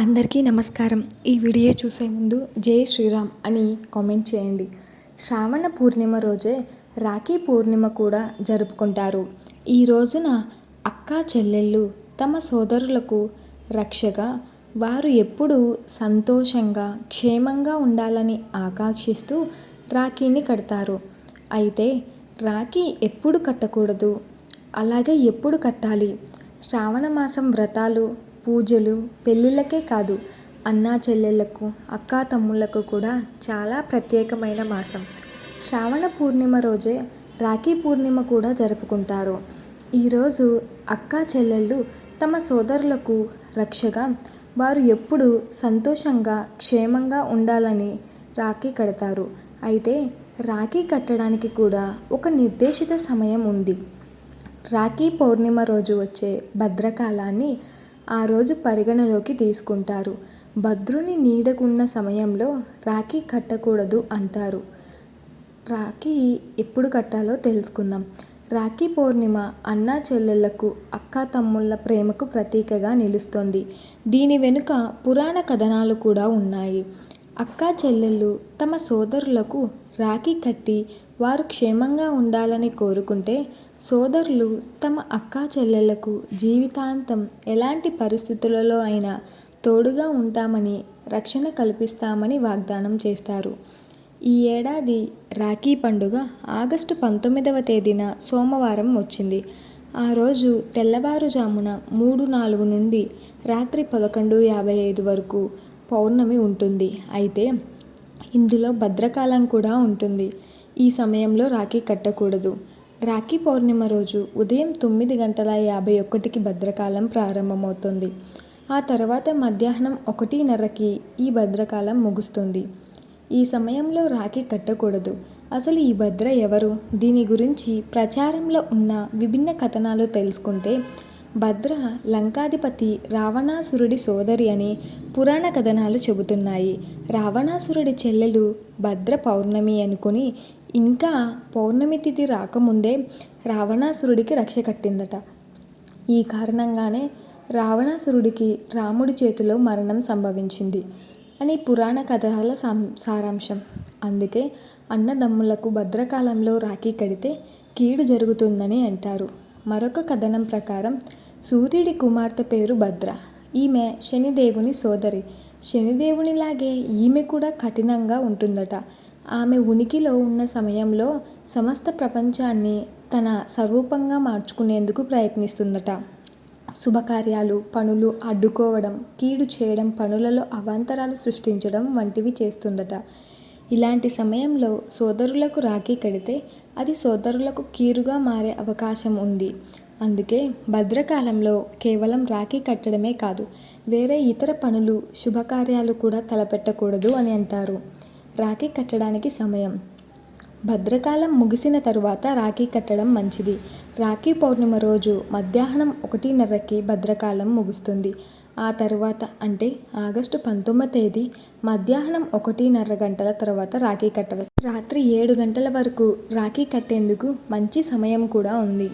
అందరికీ నమస్కారం. ఈ వీడియో చూసే ముందు జై శ్రీరామ్ అని కామెంట్ చేయండి. శ్రావణ పూర్ణిమ రోజే రాఖీ పూర్ణిమ కూడా జరుపుకుంటారు. ఈ రోజున అక్క చెల్లెళ్ళు తమ సోదరులకు రక్షగా వారు ఎప్పుడూ సంతోషంగా క్షేమంగా ఉండాలని ఆకాంక్షిస్తూ రాఖీని కడతారు. అయితే రాఖీ ఎప్పుడు కట్టకూడదు? అలాగే ఎప్పుడు కట్టాలి? శ్రావణ మాసం వ్రతాలు పూజలు పెళ్ళిళ్ళకే కాదు అన్నా చెల్లెళ్ళకు అక్కా తమ్ముళ్ళకు కూడా చాలా ప్రత్యేకమైన మాసం. శ్రావణ పూర్ణిమ రోజే రాఖీ పూర్ణిమ కూడా జరుపుకుంటారు. ఈరోజు అక్కా చెల్లెళ్ళు తమ సోదరులకు రక్షగా వారు ఎప్పుడు సంతోషంగా క్షేమంగా ఉండాలని రాఖీ కడతారు. అయితే రాఖీ కట్టడానికి కూడా ఒక నిర్దేశిత సమయం ఉంది. రాఖీ పౌర్ణిమ రోజు వచ్చే భద్రకాలాన్ని ఆ రోజు పరిగణలోకి తీసుకుంటారు. భద్రుని నీడకున్న సమయంలో రాఖీ కట్టకూడదు అంటారు. రాఖీ ఎప్పుడు కట్టాలో తెలుసుకుందాం. రాఖీ పౌర్ణిమ అన్నా చెల్లెళ్ళకు అక్కా తమ్ముళ్ళ ప్రేమకు ప్రతీకగా నిలుస్తుంది. దీని వెనుక పురాణ కథనాలు కూడా ఉన్నాయి. అక్కా చెల్లెళ్ళు తమ సోదరులకు రాఖీ కట్టి వారు క్షేమంగా ఉండాలని కోరుకుంటే సోదరులు తమ అక్కా చెల్లెళ్ళకు జీవితాంతం ఎలాంటి పరిస్థితులలో అయినా తోడుగా ఉంటామని రక్షణ కల్పిస్తామని వాగ్దానం చేస్తారు. ఈ ఏడాది రాఖీ పండుగ ఆగస్టు పంతొమ్మిదవ తేదీన సోమవారం వచ్చింది. ఆ రోజు తెల్లవారుజామున మూడు నాలుగు నుండి రాత్రి పదకొండు యాభై ఐదు వరకు పౌర్ణమి ఉంటుంది. అయితే ఇందులో భద్రకాలం కూడా ఉంటుంది. ఈ సమయంలో రాఖీ కట్టకూడదు. రాఖీ పౌర్ణిమ రోజు ఉదయం తొమ్మిది గంటల యాభై ఒకటికి భద్రకాలం ప్రారంభమవుతుంది. ఆ తర్వాత మధ్యాహ్నం ఒకటిన్నరకి ఈ భద్రకాలం ముగుస్తుంది. ఈ సమయంలో రాఖీ కట్టకూడదు. అసలు ఈ భద్ర ఎవరు? దీని గురించి ప్రచారంలో ఉన్న విభిన్న కథనాలు తెలుసుకుంటే భద్ర లంకాధిపతి రావణాసురుడి సోదరి అని పురాణ కథనాలు చెబుతున్నాయి. రావణాసురుడి చెల్లెలు భద్ర పౌర్ణమి అనుకుని ఇంకా పౌర్ణమి తిథి రాకముందే రావణాసురుడికి రక్ష కట్టిందట. ఈ కారణంగానే రావణాసురుడికి రాముడి చేతిలో మరణం సంభవించింది అని పురాణ కథల సారాంశం. అందుకే అన్నదమ్ములకు భద్రకాలంలో రాఖీ కడితే కీడు జరుగుతుందని అంటారు. మరొక కథనం ప్రకారం సూర్యుడి కుమార్తె పేరు భద్ర. ఈమె శనిదేవుని సోదరి. శనిదేవునిలాగే ఈమె కూడా కఠినంగా ఉంటుందట. ఆమె ఉనికిలో ఉన్న సమయంలో సమస్త ప్రపంచాన్ని తన స్వరూపంగా మార్చుకునేందుకు ప్రయత్నిస్తుందట. శుభకార్యాలు పనులు అడ్డుకోవడం కీడు చేయడం పనులలో అవాంతరాలు సృష్టించడం వంటివి చేస్తుందట. ఇలాంటి సమయంలో సోదరులకు రాఖీ కడితే అది సోదరులకు కీరుగా మారే అవకాశం ఉంది. అందుకే భద్రకాలంలో కేవలం రాఖీ కట్టడమే కాదు వేరే ఇతర పనులు శుభకార్యాలు కూడా తలపెట్టకూడదు అని అంటారు. రాఖీ కట్టడానికి సమయం. భద్రకాలం ముగిసిన తరువాత రాఖీ కట్టడం మంచిది. రాఖీ పౌర్ణిమ రోజు మధ్యాహ్నం ఒకటిన్నరకి భద్రకాలం ముగుస్తుంది. ఆ తర్వాత అంటే ఆగస్టు పంతొమ్మిది తేదీ మధ్యాహ్నం ఒకటిన్నర గంటల తర్వాత రాఖీ కట్టవచ్చు. రాత్రి ఏడు గంటల వరకు రాఖీ కట్టేందుకు మంచి సమయం కూడా ఉంది.